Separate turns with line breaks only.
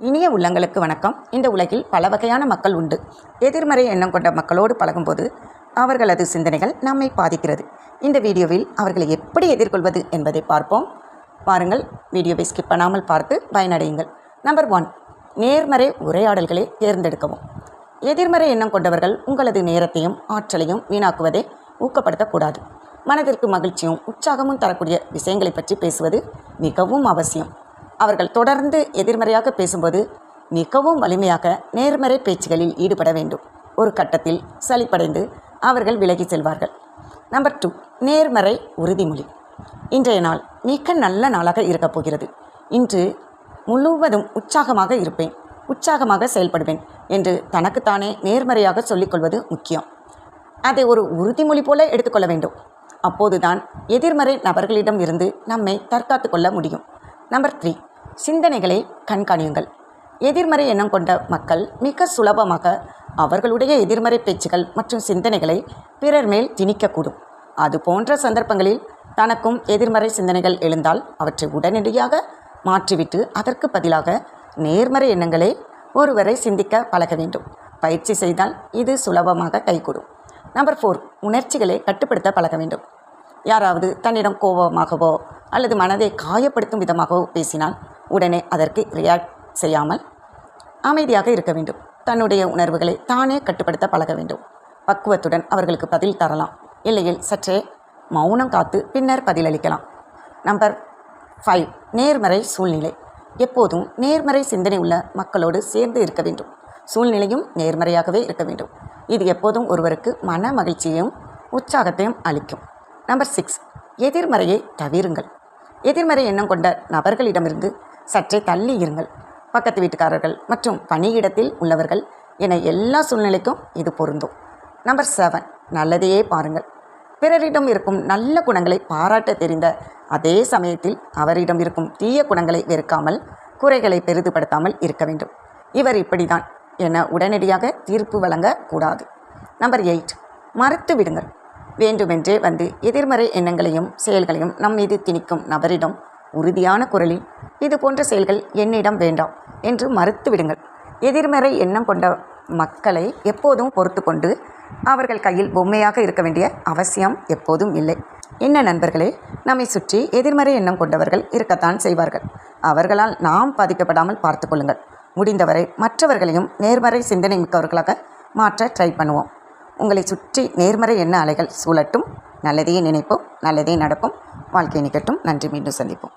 இனிய உள்ளங்களுக்கு வணக்கம். இந்த உலகில் பல வகையான மக்கள் உண்டு. எதிர்மறை எண்ணம் கொண்ட மக்களோடு பழகும்போது அவர்களது சிந்தனைகள் நம்மை பாதிக்கிறது. இந்த வீடியோவில் அவர்களை எப்படி எதிர்கொள்வது என்பதை பார்ப்போம். பாருங்கள் வீடியோவை ஸ்கிப் பண்ணாமல் பார்த்து பயனடையுங்கள். நம்பர் ஒன் நேர்மறை உரையாடல்களை தேர்ந்தெடுக்கவும். எதிர்மறை எண்ணம் கொண்டவர்கள் உங்களது நேரத்தையும் ஆற்றலையும் வீணாக்குவதை ஊக்கப்படுத்தக்கூடாது. மனதிற்கு மகிழ்ச்சியும் உற்சாகமும் தரக்கூடிய விஷயங்களை பற்றி பேசுவது மிகவும் அவசியம். அவர்கள் தொடர்ந்து எதிர்மறையாக பேசும்போது மிகவும் வலிமையாக நேர்மறை பேச்சுகளில் ஈடுபட வேண்டும். ஒரு கட்டத்தில் சளிப்படைந்து அவர்கள் விலகி செல்வார்கள். நம்பர் டூ நேர்மறை உறுதிமொழி. இன்றைய நாள் மிக நல்ல நாளாக இருக்கப் போகிறது. இன்று முழுவதும் உற்சாகமாக இருப்பேன் உற்சாகமாக செயல்படுவேன் என்று தனக்குத்தானே நேர்மறையாக சொல்லிக்கொள்வது முக்கியம். அதை ஒரு உறுதிமொழி போல எடுத்துக்கொள்ள வேண்டும். அப்போதுதான் எதிர்மறை நபர்களிடம் இருந்து நம்மை தற்காத்து கொள்ள முடியும். நம்பர் த்ரீ சிந்தனைகளை கண்காணியுங்கள். எதிர்மறை எண்ணம் கொண்ட மக்கள் மிக சுலபமாக அவர்களுடைய எதிர்மறை பேச்சுகள் மற்றும் சிந்தனைகளை பிறர் மேல் திணிக்கக்கூடும். அது போன்ற சந்தர்ப்பங்களில் தனக்கும் எதிர்மறை சிந்தனைகள் எழுந்தால் அவற்றை உடனடியாக மாற்றிவிட்டு அதற்கு பதிலாக நேர்மறை எண்ணங்களை ஒருவரை சிந்திக்க பழக வேண்டும். பயிற்சி செய்தால் இது சுலபமாக கைகூடும். நம்பர் ஃபோர் உணர்ச்சிகளை கட்டுப்படுத்த பழக வேண்டும். யாராவது தன்னிடம் கோபமாகவோ அல்லது மனதை காயப்படுத்தும் விதமாகவோ பேசினால் உடனே அதற்கு ரியாக்ட் செய்யாமல் அமைதியாக இருக்க வேண்டும். தன்னுடைய உணர்வுகளை தானே கட்டுப்படுத்த பழக வேண்டும். பக்குவத்துடன் அவர்களுக்கு பதில் தரலாம். இல்லையில் சற்றே மௌனம் காத்து பின்னர் பதிலளிக்கலாம். நம்பர் ஃபைவ் நேர்மறை சூழ்நிலை. எப்போதும் நேர்மறை சிந்தனை உள்ள மக்களோடு சேர்ந்து இருக்க வேண்டும். சூழ்நிலையும் நேர்மறையாகவே இருக்க வேண்டும். இது எப்போதும் ஒருவருக்கு மன மகிழ்ச்சியையும் உற்சாகத்தையும் அளிக்கும். நம்பர் சிக்ஸ் எதிர்மறையை தவிருங்கள். எதிர்மறை எண்ணம் கொண்ட நபர்களிடமிருந்து சற்றே தள்ளி இருங்கள். பக்கத்து வீட்டுக்காரர்கள் மற்றும் பணியிடத்தில் உள்ளவர்கள் என எல்லா சூழ்நிலைக்கும் இது பொருந்தும். நம்பர் செவன் நல்லதையே பாருங்கள். பிறரிடம் இருக்கும் நல்ல குணங்களை பாராட்ட தெரிந்த அதே சமயத்தில் அவரிடம் இருக்கும் தீய குணங்களை வெறுக்காமல் குறைகளை பெரிதுபடுத்தாமல் இருக்க வேண்டும். இவர் இப்படிதான் என உடனடியாக தீர்ப்பு வழங்கக்கூடாது நம்பர் எயிட் மறுத்து விடுங்கள். வேண்டுமென்றே வந்து எதிர்மறை எண்ணங்களையும் செயல்களையும் நம் மீது திணிக்கும் நபரிடம் உறுதியான குரலில் இது போன்ற செயல்கள் என்னிடம் வேண்டாம் என்று மறுத்துவிடுங்கள் எதிர்மறை எண்ணம் கொண்ட மக்களை எப்போதும் பொறுத்து கொண்டு அவர்கள் கையில் பொம்மையாக இருக்க வேண்டிய அவசியம் எப்போதும் இல்லை. என்ன நண்பர்களே நம்மை சுற்றி எதிர்மறை எண்ணம் கொண்டவர்கள் இருக்கத்தான் செய்வார்கள். அவர்களால் நாம் பாதிக்கப்படாமல் பார்த்து கொள்ளுங்கள். முடிந்தவரை மற்றவர்களையும் நேர்மறை சிந்தனை மிக்கவர்களாக மாற்ற ட்ரை பண்ணுவோம். உங்களை சுற்றி நேர்மறை எண்ண அலைகள் சூழட்டும். நல்லதையே நினைப்போம் நல்லதே நடக்கும் வாழ்க்கை நிகட்டும். நன்றி மீண்டும் சந்திப்போம்.